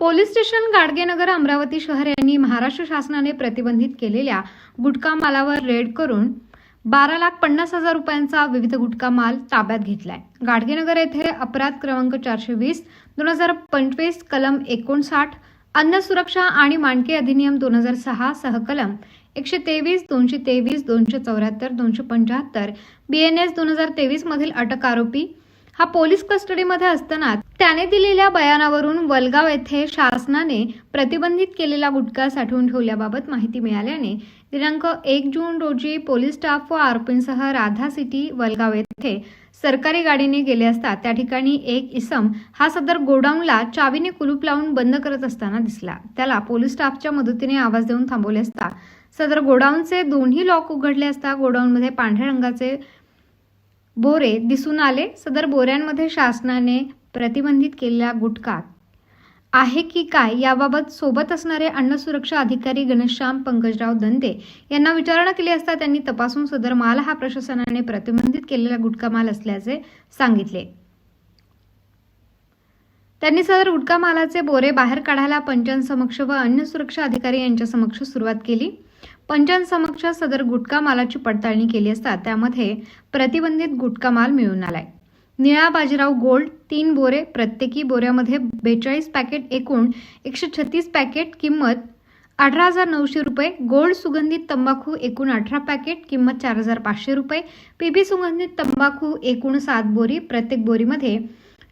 Police station Gadgenagar Amravati शहर यांनी महाराष्ट्र शासनाने प्रतिबंधित केलेल्या गुटखा मालावर रेड करून बारा लाख पन्नास हजार रुपयांचा विविध गुटखा माल ताब्यात घेतलाय. गाडगेनगर येथे अपराध क्रमांक चारशे वीस दोन हजार पंचवीस कलम एकोणसाठ अन्न सुरक्षा आणि मानके अधिनियम दोन हजार सहा सहकलम एकशे तेवीस दोनशे तेवीस दोनशे चौऱ्याहत्तर दोनशे पंच्याहत्तर बी एन एस दोन हजार तेवीस मधील अटक आरोपी हा पोलीस कस्टडीमध्ये असताना त्याने दिलेल्या बयानावरून वलगाव येथे शासनाने प्रतिबंधित केलेला गुटखा साठवून ठेवल्याबाबत माहिती मिळाल्याने दिनांक एक जून रोजी पोलीस स्टाफ व आरोपींसह राधा सिटी वलगाव येथे सरकारी गाडीने गेले असता त्या ठिकाणी एक इसम हा सदर गोडाऊनला चावीने कुलूप लावून बंद करत असताना दिसला. त्याला पोलीस स्टाफच्या मदतीने आवाज देऊन थांबवले असता सदर गोडाऊनचे दोन्ही लॉक उघडले असता गोडाऊनमध्ये पांढऱ्या रंगाचे बोरे दिसून आले. सदर बोऱ्यांमध्ये शासनाने प्रतिबंधित केलेला गुटखा आहे की काय याबाबत सोबत असणारे अन्न सुरक्षा अधिकारी गणेशश्याम पंकजराव दंदे यांना विचारणा केली असता त्यांनी तपासून सदर माल हा प्रशासनाने प्रतिबंधित केलेला गुटखा माल असल्याचे सांगितले. त्यांनी सदर गुटखा मालाचे बोरे बाहेर काढायला पंचांसमक्ष व अन्न सुरक्षा अधिकारी यांच्या समक्ष सुरुवात केली. पंचांसमक्ष सदर गुटखा मालाची पडताळणी केली असता त्यामध्ये प्रतिबंधित गुटखा माल मिळून आलाय. निळा बाजीराव गोल्ड तीन बोरे प्रत्येकी बोऱ्यामध्ये बेचाळीस पॅकेट एकूण एकशे छत्तीस पॅकेट किंमत अठरा हजार नऊशे रुपये गोल्ड सुगंधित तंबाखू एकूण अठरा पॅकेट किंमत चार हजार पाचशे रुपये पीबी सुगंधित तंबाखू एकूण सात बोरी प्रत्येक बोरीमध्ये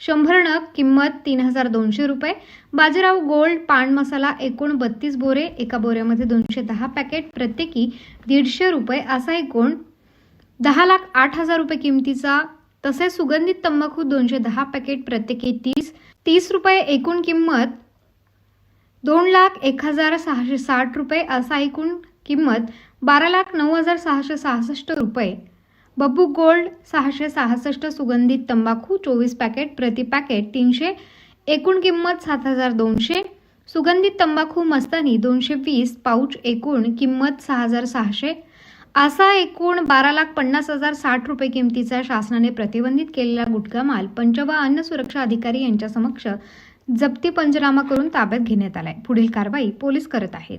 शंभर नग किंमत तीन हजार दोनशे रुपये. बाजीराव गोल्ड पान मसाला एकूण बत्तीस बोरे एका बोऱ्यामध्ये दोनशे दहा पॅकेट प्रत्येकी दीडशे रुपये असा एकूण. दहा लाख आठ हजार रुपये किमतीचा तसेच सुगंधित तंबाखू दोनशे दहा पॅकेट प्रत्येकी तीस तीस रुपये एकूण किंमत. दोन लाख एक हजार सहाशे साठ रुपये असा एकूण किंमत. बारा लाख नऊ हजार सहाशे सहासष्ट रुपये. बब्बू गोल्ड सहाशे सहासष्ट सुगंधित तंबाखू चोवीस पॅकेट प्रति पॅकेट तीनशे एकूण किंमत सात हजार दोनशे. सुगंधित तंबाखू मस्तानी दोनशे वीस पाऊच एकूण किंमत सहा हजार सहाशे. असा एकूण बारा लाख पन्नास हजार साठ रुपये किमतीचा शासनाने प्रतिबंधित केलेला गुटखा माल पंच व अन्न सुरक्षा अधिकारी यांच्या समक्ष जप्ती पंचनामा करून ताब्यात घेण्यात आलाय. पुढील कारवाई पोलीस करत आहेत.